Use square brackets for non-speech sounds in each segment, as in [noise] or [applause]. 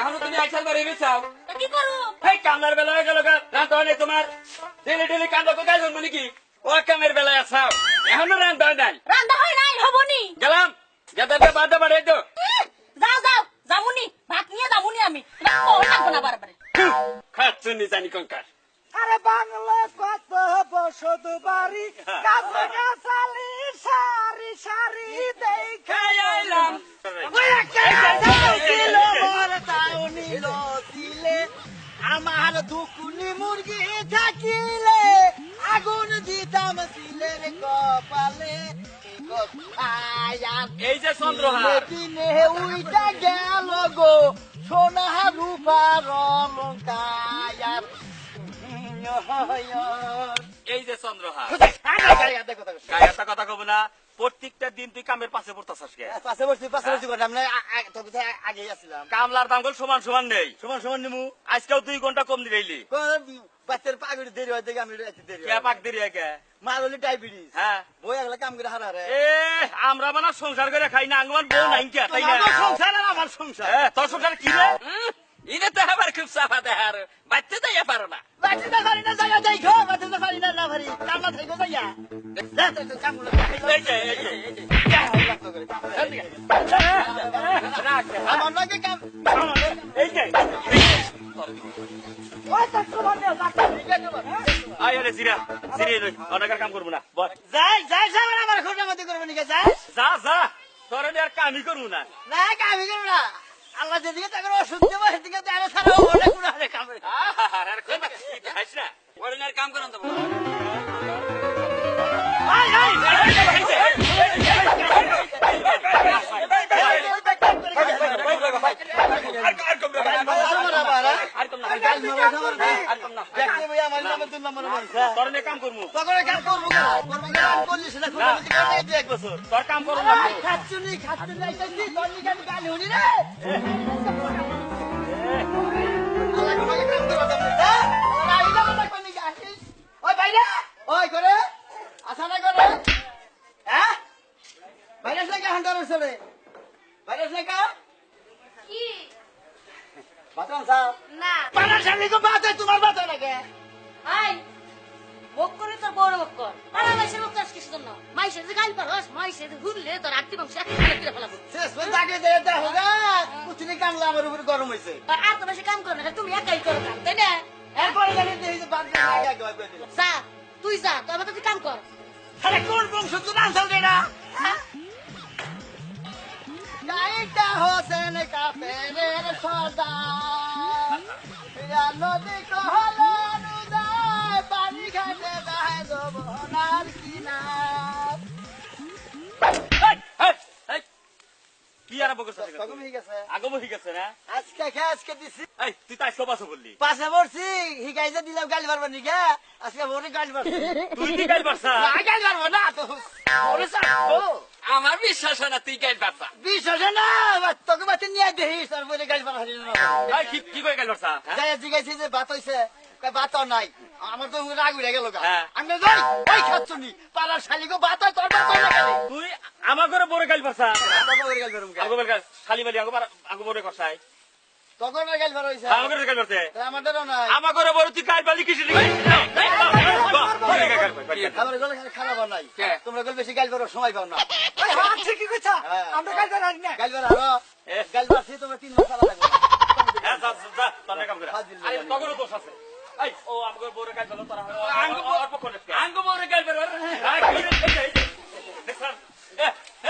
এখনও তুমি আইসাল বাড়ি চাও তা কি করো এই কামের বেলা হয়ে গেল রাত হয় তোমার ডেলি ডেলি কান্দ কোথায় জন্ম নাকি ও কামের বেলায় আসাও এখনও রাত হয় নাই রান্না হয় নাই হবনি গেলাম যাদের বাদ বাড়াই তো যাও যাও যামুনি ভাত নিয়ে যামুনি আমি লাগবো না বারবার খাচ্ছুন জানি কঙ্কার আরে বাংলা কত বসত বাড়ি কাছে কাছালি সারি সারি দেখে আইলাম ওই একটা দাও দিল মোর তাও নিল দিলে আমার দুকুনি মুরগি থাকিলে আগুন দিতাম সিলের কপালে। এই যে চন্দ্রহার। দিনে উইটা গেল গো সোনা রূপার অলঙ্কার এই যে চন্দ্রহার। কথা কব না। প্রত্যেকটা দিন তুই কামের পাশে পড়তাছস কে? পাশে বসছি পাশে তো আগেই আসছিলাম। কামলার দামগুলো সমান সমান নেই। সমান সমান নিমু। আজকেও দুই ঘণ্টা কম দিলাইলি বাচ্চার পাগড়ি দেরি হয় দেখে আমি দেরি কে পাক কে? মার হলে ডায়াবেটিস হ্যাঁ। বই আগলা কাম করে হারা রে। এ আমরা মানে সংসার করে খাই না আঙ্গমান বউ নাই কে? তাই না? আমার সংসার আর আমার সংসার। তোর সংসার কি রে? ইনে তো আবার খুব সাফা দেহার। বাচ্চা যাইয়া পারো না। বাচ্চাটা পারি না জায়গা যাই খো বাচ্চাটা পারি না না পারি কাম না থাইকো যাইয়া। যা তো তো কাম করে এই যে এই যে আমার নাকি কাম এই যে। বাচ্চা কাম করব না বল যাই যাই যাই আমার খোঁজা মতি করব নিকে যাই। যা যা তোর আর কামই করব না। না কামি করব না। আল্লাহ যেদিকে তাকে ওষুধ দেবো সেদিকে তাহলে সারা অনেক গুণ হারে কামে আর কই হাস না ওর আর কাম করান আই আর কম তোর কাম করব তখন কাম করব কেন? করব মাইসের যে গাল পারস মাইসের হুললে তোর আত্মি বংশ এক খালে ফেলাবো শেষ পর্যন্ত আগে দে দে হোগা কুচনি কামলা আমার উপর গরম হইছে। আর আর তো বেশি কাম কর না তুমি একাই করো কাম তাই না? এরপরে জানি যে যে বাদ দিয়ে আগে আগে করে দিল যা তুই যা তো আমাকে তুই কাম কর। আরে কোন বংশ তো নাম চল না। গাইটা হোসেন কাফেরের সর্দার। ইয়া নদী কহলে কি আর বকর সাথে তখন হয়ে গেছে। আগমো আছে না? আজকে খে আজকে দিছি। এই তুই বললি। পাশে পড়ছি দিলাম গালি পারব নিকে আজকে গালি তুই কি গাইল পারছা না গালি পারব না তো আমার বিশ্বাস হয় না তুই গাইল পারছা বিশ্বাস না তোকে বাতি নিয়ে দেখিস তারপরে গালি পারব এই কি কি কই গাইল পারছা হ্যাঁ? যাই জিজ্ঞাসি যে ভাত হইছে। আর নাই আমার তো রাগ উড়ে গেল। হ্যাঁ। আমি যাই ওই খাচ্ছুনি পাড়ার শালিকে ভাত হয় তোর হয় না তুই আমার ঘরে বড় গাল বেরোম আগো বের খালি বালি আগো আগো বড় করছাই তখন গাল বের হইছে আমার ঘরে গাইল পারছে আমাদেরও নাই আমার ঘরে বড় তুই গাইল বালি কিসে আমার গলে খারাপ আর নাই তোমরা গল বেশি গাল বেরো সময় পাও না কি কইছা হ্যাঁ। আমরা গাল বের না গাল বের Yeah. [laughs]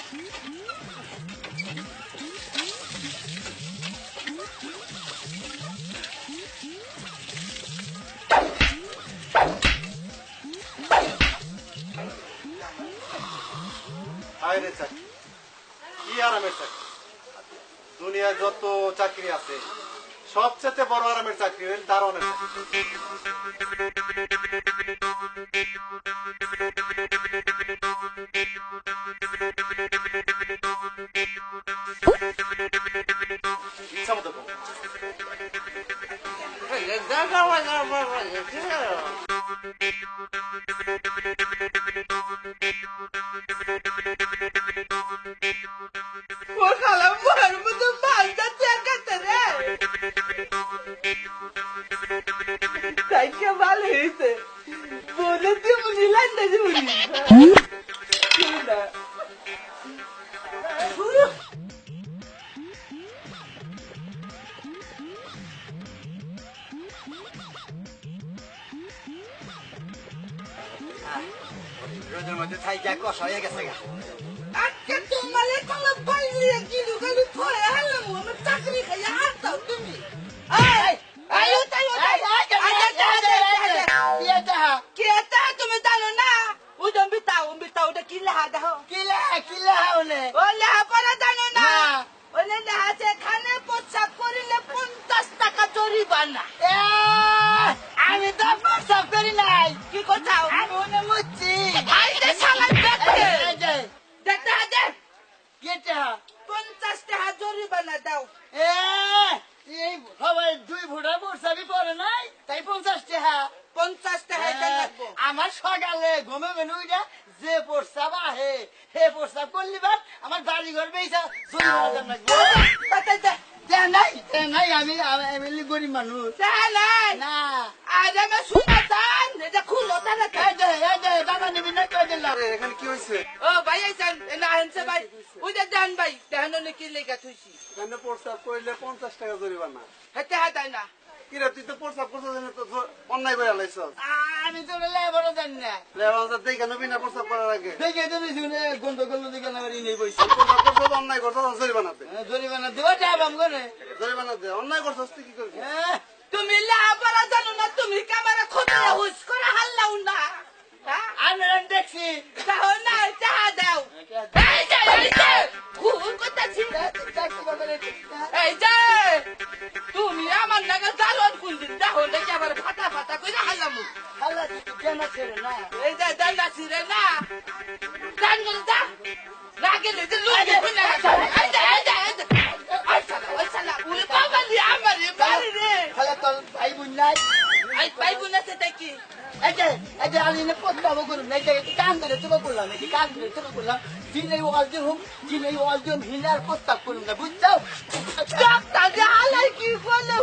আইরে চাকরি। কি আরামের চাকরি? দুনিয়ায় যত চাকরি আছে, সবচেয়ে বড় আরামের চাকরি হইল দারোয়ানের চাকরি। তাইকে ভালো হয়েছে বলে দিবনি লান্ডা দিবনি রোদের মধ্যে থাইকা কষা হয়ে গেছে গা আজকে তোমার তাহলে বাইরে গিলু গেলু থয়ে ওলে হাপারা জানো না? না। ওলে লাহা সেখানে প্রস্রাব করিলে পঞ্চাশ টাকা জরিমানা। আমি তো প্রস্তাব করি নাই। কি কোথাও আমি মনে মুচ্ছি। পঞ্চাশ টাকা জরিমানা দাও। এ, এই সবাই দুই ফুটা প্রস্তাবই পরে নাই তাই পঞ্চাশ টাকা পঞ্চাশ টাকা আমার সকালে ঘুমে মেনু যে প্রস্তাব আহে হে প্রস্তাব করলি বা আমার বাড়ি ঘর দে নাই। নাই আমি আমি গরিব মানুষ। নাই। না। আজ আমি শুনা চান এটা খুলো তারা দাদা নিবি না কই দিলাম এখানে কি হয়েছে ও ভাই আইসান না আনছে ভাই। ওই যে দেন ভাই দেন কি লেগে থুইছি। প্রস্তাব করলে পঞ্চাশ টাকা জরিমানা। হেতে হাতাই না। কিরে তুই তো প্রস্তাব করছিস না তো অন্যায় করে লাইছ আমি তো লেবার জানি না। দেখে নবী না প্রস্তাব করার আগে? দেখে তুমি শুনে গন্ধ করল দিকে আমার ইনে বইছে। প্রস্তাব করছিস অন্যায় করছিস জরিমানা দে। জরিমানা দেওয়া যাবাম করে। জরিমানা দে। অন্যায় করছিস তুই কি হ্যাঁ তুমি জানো না তুমি ক্যামেরা খোঁজে হুস করে হাল্লাও না। হ্যাঁ আমি দেখছি। তাহো না চাহা দাও। এই যে এই যে খুব করতেছি। এই যে। এই যে দান ছিঁড়ে না দান করে দা না গেলে যে লুঙ্গি খুলে গেছে এই যে এই যে এই যে ওই শালা ওই শালা উনি বাবা দি আমার রে বাড়ি রে খালে তোর ভাই বোন নাই এই পাইবো না সেটা কি এই যে এই যে আমি না প্রস্তাব করুন এই যে কান ধরে তোকে করলাম এই কান ধরে তোকে করলাম জিনে ওয়াল দিন হুম জিনে ওয়াল দিন হিনার প্রস্তাব করুন না বুঝছ ডাক্তার আলাই কি বলে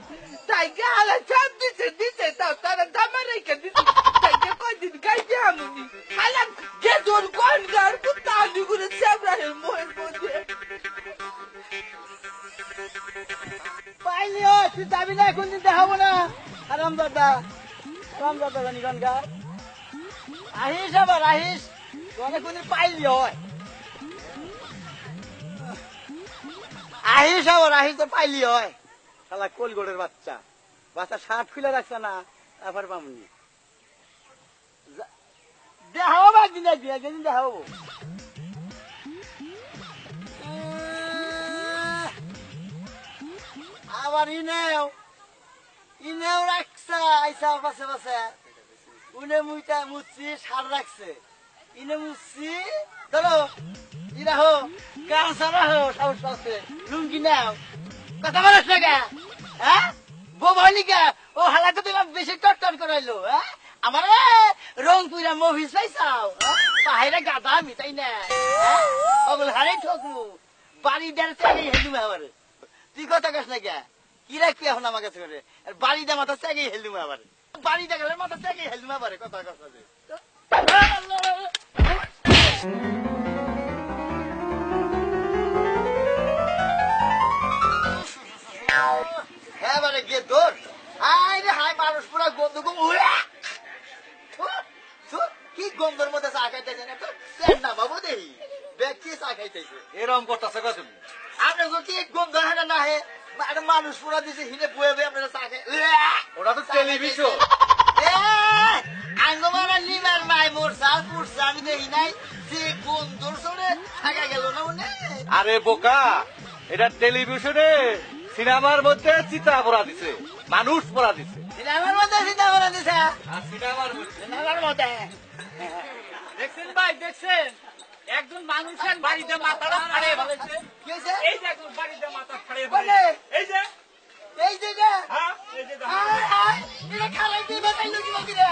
তাই চাপ দিছে দিছে তাও তারা দামা রেখে দিছে তাই কে কয়দিন গাইতে আমুনি হালা কে তোর কোন গার কুত্তা আনি করে সেবরাহের মোহের মধ্যে পাইলি ও তুই যাবি না এখন দিন দেখাবো না আরাম দাদা আরাম দাদা জানি গা আহিস আবার আহিস তোনে কোনদিন পাইলি হয় আহিস আবার আহিস তো পাইলি হয় শালা কোলগোড়ের বাচ্চা। বাচ্চা শার্ট খুলে রাখছে না, তারপর পামনি আবার ইনেও ইনেও আইসা পাশে পাশে। উনে মুইটা রাখছে। ইনে ধরো লুঙ্গি নাও। কথা বলিস না কে? হ্যাঁ? বউ বলি কে? ও হালাকে তুমি বেশি টট্টর করাইলো হ্যাঁ? আমার রং পুরা মুভিস পাইছাও হ্যাঁ? গাদা আমি তাই না হারে ঠকলু বাড়ি হেলুম আবার তুই কথা কাস না কে? কি রাখবি এখন আমার কাছে করে? বাড়ি দে মাথা চাগে হেলুম আবার বাড়ি দে মাথা চাগে হেলুম আবার কথা কাস না হ্যাঁ মানে গিয়ে দৌড়। হাই রে হাই মানুষ পুরা গন্ধ গো উড়া কি গন্ধর মধ্যে চা খাইতেছে না তো? না বাবু দেই ব্যক্তি চা খাইতেছে। এরকম করতেছে কত তুমি। আপনি কি গন্ধ হয় না হে? একটা মানুষ পুরা দিছে হিনে বয়ে বয়ে আপনারা চা খাই! ওটা তো টেলিভিশন। আঙ্গমারা লিভার মাই মোর সাল পুরসা আমি দেখি নাই। যে গন্ধর সরে থাকা গেল না আরে বোকা এটা টেলিভিশনে। সিনেমার মধ্যে চিতা পড়া দিছে। মানুষ পড়া দিছে। সিনেমার মধ্যে চিন্তা করে দিছে? সিনেমার মধ্যে। সিনেমার মধ্যে? দেখছেন ভাই দেখছেন? একজন মানুষের বাড়িতে মাথাটা ফাড়ে ফেলেছে। কি হয়েছে? এই যে একদম বাড়িতে মাথা ফাড়িয়ে বলে? এই যে। এই যে হ্যাঁ এই যে এটা খারাপ দিয়ে বাঁচাইলো কি বাকি রে?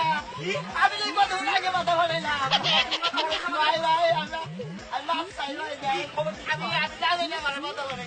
আমি এই কথা আগে মাথা ভালো না ভাই ভাই আমরা আমি মাপ চাই ভাই। আমি আমি জানি না আমার মাথা ভালো